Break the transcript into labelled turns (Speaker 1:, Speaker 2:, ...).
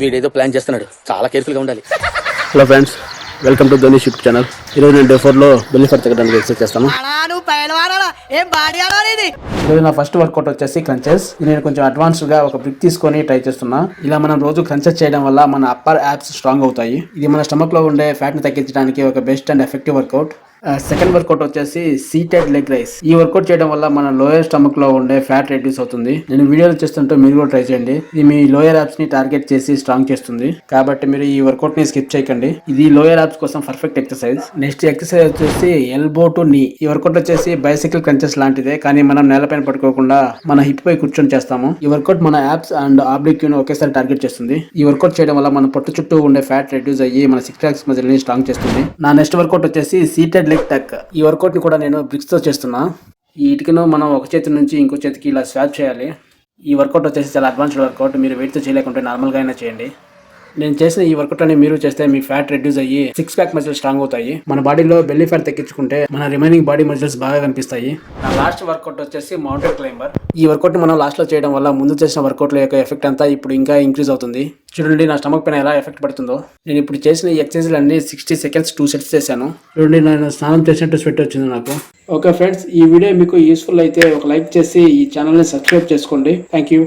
Speaker 1: వీడేదో ప్లాన్ చేస్తున్నాడు. చాలా కేర్ఫుల్గా ఉండాలి.
Speaker 2: Hello friends welcome to Dhoni ship channel. ఈరోజు నేను డే ఫోర్లో బెల్లి ఫర్ తగ్గడానికి ఎక్సర్సైజ్ చేస్తాను.
Speaker 3: నువ్వు పైన ఏం బాడీ ఇది
Speaker 2: ఈరోజు నా ఫస్ట్ వర్కౌట్ వచ్చేసి క్రంచెస్ నేను కొంచెం అడ్వాన్స్డ్గా ఒక బ్రిక్ తీసుకొని ట్రై చేస్తున్నా. ఇలా మనం రోజు క్రంచెస్ చేయడం వల్ల మన అప్పర్ యాప్స్ స్ట్రాంగ్ అవుతాయి. ఇది మన స్టమక్లో ఉండే ఫ్యాట్ని తగ్గించడానికి ఒక best and effective workout second workout వచ్చేసి సీటెడ్ లెగ్ రైస్ ఈ వర్కౌట్ చేయడం వల్ల మన లోయర్ స్టమక్లో ఉండే ఫ్యాట్ రెడ్యూస్ అవుతుంది. నేను వీడియోలు చేస్తుంటే మీరు కూడా ట్రై చేయండి. ఇది మీ లోయర్ యాప్స్ని టార్గెట్ చేసి స్ట్రాంగ్ చేస్తుంది. కాబట్టి మీరు ఈ వర్కౌట్ని స్కిప్ చేయకండి. ఇది లోయర్ యాప్స్ కోసం పర్ఫెక్ట్ ఎక్సర్సైజ్ నెక్స్ట్ ఎక్సర్సైజ్ వచ్చేసి ఎల్బో టు నీ ఈ వర్కౌట్ వచ్చేసి బైసైకిల్ క్రంచెస్ లాంటిదే కానీ మనం నేలపైన పట్టుకోకుండా మన హిప్ పై కూర్చొని చేస్తాము. ఈ వర్కౌట్ మన యాప్స్ అండ్ ఆబ్లిక్ను ఒకేసారి టార్గెట్ చేస్తుంది. ఈ వర్కౌట్ చేయడం వల్ల మన పొట్టు చుట్టూ ఉండే ఫ్యాట్ రెడ్యూస్ అయ్యి మన సిక్స్ ట్రాక్స్ మజిల్ని స్ట్రాంగ్ చేస్తుంది. నా నెక్స్ట్ వర్కౌట్ వచ్చేసి సీటెడ్ లెగ్ టక్. ఈ వర్కౌట్ని కూడా నేను బ్రిక్స్తో చేస్తున్నా. ఈ ఇటుకను మనం ఒక చేతి నుంచి ఇంకో చేతికి ఇలా స్వాప్ చేయాలి. ఈ వర్కౌట్ వచ్చేసి చాలా అడ్వాన్స్డ్ వర్కౌట్ మీరు వెయిట్తో తో చేయలేకుంటే నార్మల్గా అయినా చేయండి. నేను చేసిన ఈ వర్కౌట్ అని మీరు చేస్తే మీ ఫ్యాట్ రెడ్యూస్ అయ్యి సిక్స్ ప్యాక్ మజిల్స్ స్ట్రాంగ్ అవుతాయి. మన బాడీలో బెల్లీ ఫ్యాట్ తగ్గించుకుంటే మన రిమైనింగ్ బాడీ మజిల్స్ బాగా కనిపిస్తాయి. నా లాస్ట్ వర్కౌట్ వచ్చేసి మౌంటైన్ క్లైంబర్ ఈ వర్కౌట్ మనం లాస్ట్లో చేయడం వల్ల ముందు చేసిన వర్కౌట్ల యొక్క ఎఫెక్ట్ అంతా ఇప్పుడు ఇంకా ఇంక్రీజ్ అవుతుంది. చూడండి నా స్టమక్ పైన ఎలా ఎఫెక్ట్ పడుతుందో. నేను ఇప్పుడు చేసిన ఈ ఎక్సర్సైజ్ అన్ని సిక్స్టీ సెకండ్స్ టూ సెట్స్ చేశాను. చూడండి నేను స్నానం చేసినట్టు స్వెట్ వచ్చింది నాకు. ఓకే ఫ్రెండ్స్ ఈ వీడియో మీకు యూస్ఫుల్ అయితే ఒక లైక్ చేసి ఈ ఛానల్ని సబ్స్క్రైబ్ చేసుకోండి. Thank you